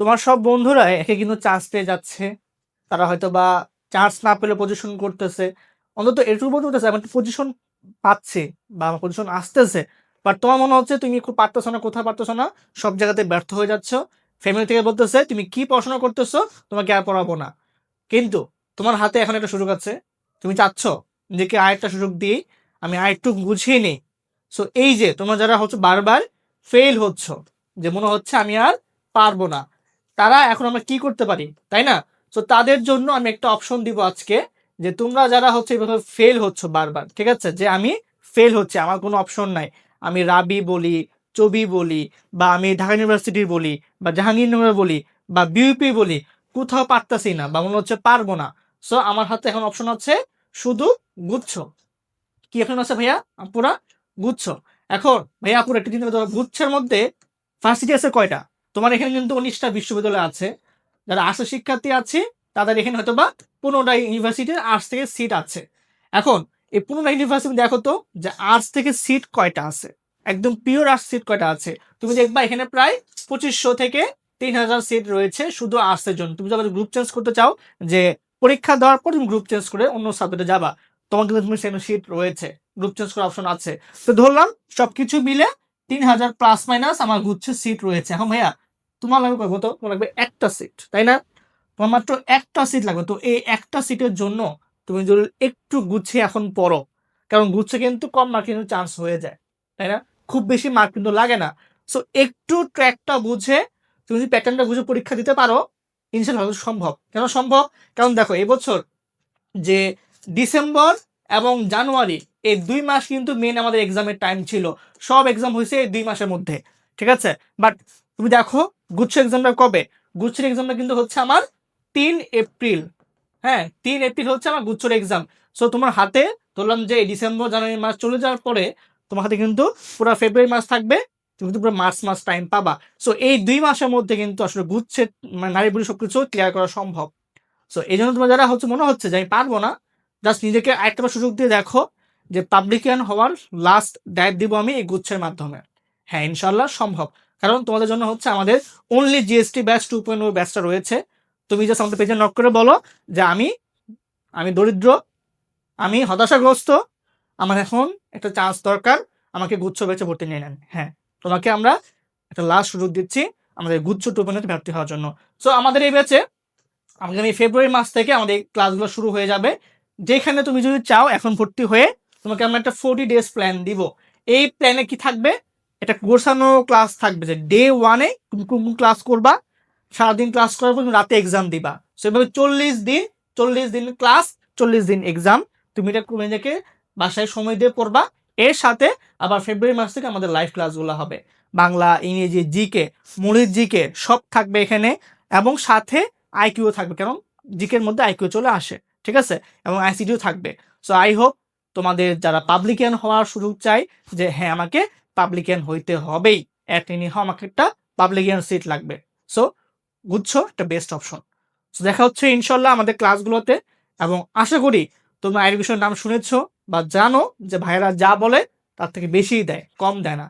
তোমার সব বন্ধুরা একে কিন্তু চান্স পেয়ে যাচ্ছে। তারা হয়তো বা চান্স না পেলে পজিশন করতেছে। অন্তত এটুকু বলতেছে আমি পজিশন পাচ্ছে বা আমার পজিশন আসতেছে। বাট তোমার মনে হচ্ছে তুমি পারতেছো না, কোথাও পারতেছো না, সব জায়গাতে ব্যর্থ হয়ে যাচ্ছ। ফ্যামিলি থেকে বলতেছে, তুমি কি পড়াশোনা করতেছো? তোমাকে আর পড়াবো না। কিন্তু তোমার হাতে এখন একটা সুযোগ আছে। তুমি চাচ্ছ নিজেকে আরেকটা সুযোগ দিই আমি আরেকটু গুছিয়ে নিই। সো এই যে তোমরা যারা হচ্ছে বারবার ফেল হচ্ছ, যে মনে হচ্ছে আমি আর পারব না তারা এখন আমরা কি করতে পারি, তাই না? তো তাদের জন্য আমি একটা অপশন দিব আজকে যে তোমরা যারা হচ্ছে এভাবে ফেল হচ্ছ বারবার, ঠিক আছে? যে আমি ফেল হচ্ছে, আমার কোনো অপশন নাই। আমি রাবি বলি, চবি বলি, বা আমি ঢাকা ইউনিভার্সিটির বলি, বা জাহাঙ্গীরনগর বলি, বা বিউপি বলি, কোথাও পারতাছি না, বা মনে হচ্ছে পারব না। সো আমার হাতে এখন অপশন আছে শুধু গুচ্ছ। কি এখন আছে ভাইয়া? পুরা গুচ্ছ। এখন, ভাইয়া আপুরা, একটি করতে গুচ্ছের মধ্যে ভার্সিটি আছে কয়টা? তোমার এখানে কিন্তু উনিশটা বিশ্ববিদ্যালয় আছে। যারা আর্টসের শিক্ষার্থী আছে, তাদের এখানে হয়তো বা পনেরোটা ইউনিভার্সিটির আর্টস থেকে সিট আছে। এখন, এই পনেরোটা ইউনিভার্সিটি দেখো তো, যে আর্টস থেকে সিট কয়টা আছে? একদম পিওর আর্টস সিট কয়টা আছে? তুমি দেখবা এখানে প্রায় পঁচিশশো থেকে তিন হাজার সিট রয়েছে শুধু আর্টসের জন্য। তুমি যখন গ্রুপ চেঞ্জ করতে চাও, যে পরীক্ষা দেওয়ার পর তুমি গ্রুপ চেঞ্জ করে অন্য সাবজেক্টে যাবা, তোমার কিন্তু তুমি সেখানে সিট রয়েছে। গ্রুপ চেঞ্জ করার অপশন আছে। তো ধরলাম সবকিছু মিলে তিন হাজার প্লাস মাইনাস আমার গুচ্ছ সিট রয়েছে। এখন ভাইয়া, তোমার লাগবে কত? তোমার লাগবে একটা সিট তাই না? তোমার মাত্র একটা সিট লাগবে। তো এই একটা সিটের জন্য তুমি যদি একটু গুছিয়ে এখন পড়ো, কারণ গুচ্ছে কিন্তু কম মার্কিংয়ের চান্স হয়ে যায়, তাই না? খুব বেশি মার্ক কিন্তু লাগে না। সো একটু ট্র্যাকটা বুঝে তুমি যদি প্যাটার্নটা বুঝে পরীক্ষা দিতে পারো ইনশাল্লাহ সম্ভব। কেন সম্ভব? কারণ দেখো, এবছর যে ডিসেম্বর এবং জানুয়ারি, এই দুই মাস কিন্তু মেন আমাদের এক্সামের টাইম ছিল। সব এক্সাম হয়েছে এই দুই মাসের মধ্যে, ঠিক আছে? বাট তুমি দেখো, গুচ্ছ এক্সামটা কবে? গুচ্ছের এক্সামটা কিন্তু হচ্ছে আমার তিন এপ্রিল। হ্যাঁ তিন এপ্রিল হচ্ছে আমার গুচ্ছর এক্সাম সো তোমার হাতে ধরলাম যে ডিসেম্বর, জানুয়ারি মাস চলে যাওয়ার পরে তোমার হাতে কিন্তু পুরো ফেব্রুয়ারি মাস থাকবে, তুমি কিন্তু পুরো মার্চ মাস টাইম পাবা। সো এই দুই মাসের মধ্যে কিন্তু আসলে গুচ্ছের মানে নারী বুড়ি সবকিছু ক্লিয়ার করা সম্ভব। সো এই জন্য তোমার যারা হচ্ছে মনে হচ্ছে যে আমি পারব না জাস্ট নিজেকে আরেকটা সুযোগ দিয়ে দেখো যে পাবলিকিয়ান হওয়ার লাস্ট ডায়েট দিব আমি এই গুচ্ছের মাধ্যমে। হ্যাঁ ইনশাল্লাহ সম্ভব। কারণ তোমাদের জন্য হচ্ছে আমাদের only GST batch two point ব্যাচটা রয়েছে। তুমি জাস্ট আমাদের পেজে নক করে বলো যে আমি আমি দরিদ্র, আমি হতাশাগ্রস্ত, আমার এখন একটা চান্স দরকার, আমাকে গুচ্ছ বেচে ভর্তি নিয়ে নেন। হ্যাঁ তোমাকে আমরা একটা লাস্ট সুযোগ দিচ্ছি আমাদের গুচ্ছ টু পয়েন্ট ভর্তি হওয়ার জন্য। সো আমাদের এই ব্যাচে আগামী ফেব্রুয়ারি মাস থেকে আমাদের এই ক্লাসগুলো শুরু হয়ে যাবে। যেখানে তুমি যদি চাও এখন ভর্তি হয়ে তোমাকে আমরা একটা ফোর্টি ডেজ প্ল্যান দিব। এই প্ল্যানে কি থাকবে? এটা গোছানো ক্লাস থাকবে যে ডে ওয়ানে তুমি কোন কোন ক্লাস করবা, সারাদিন ক্লাস করার পর তুমি রাতে এক্সাম দিবা। সেভাবে চল্লিশ দিন চল্লিশ দিন ক্লাস চল্লিশ দিন এক্সাম তুমি এটা নিজেকে বাসায় সময় দিয়ে পড়বা। এর সাথে আবার ফেব্রুয়ারি মাস থেকে আমাদের লাইভ ক্লাসগুলো হবে। বাংলা, ইংরেজি জিকে মরিচ জিকে সব থাকবে এখানে এবং সাথে আইকিউ থাকবে, কারণ জিকের মধ্যে আইকিউ চলে আসে। ঠিক আছে? এবং আইসিটিও থাকবে। সো আই হোপ তোমাদের যারা পাবলিকিয়ান হওয়ার সুযোগ চাই যে হ্যাঁ আমাকে পাবলিকিয়ান হইতে হবেই। অ্যাটেনি হওয়া আমাকে একটা পাবলিকিয়ান সিট লাগবে। সো গুচ্ছ একটা বেস্ট অপশন সো দেখা হচ্ছে ইনশাল্লাহ আমাদের ক্লাসগুলোতে এবং আশা করি তোমরা এডুকেশন নাম শুনেছো বা জানো যে, ভাইয়েরা যা বলে তার থেকে বেশিই দেয়, কম দেয় না।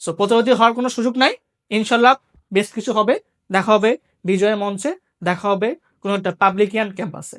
সো প্রতিরোধী হওয়ার কোনো সুযোগ নাই। ইনশাল্লাহ বেশ কিছু হবে। দেখা হবে বিজয়ের মঞ্চে। দেখা হবে কোনো একটা পাবলিকিয়ান ক্যাম্পাসে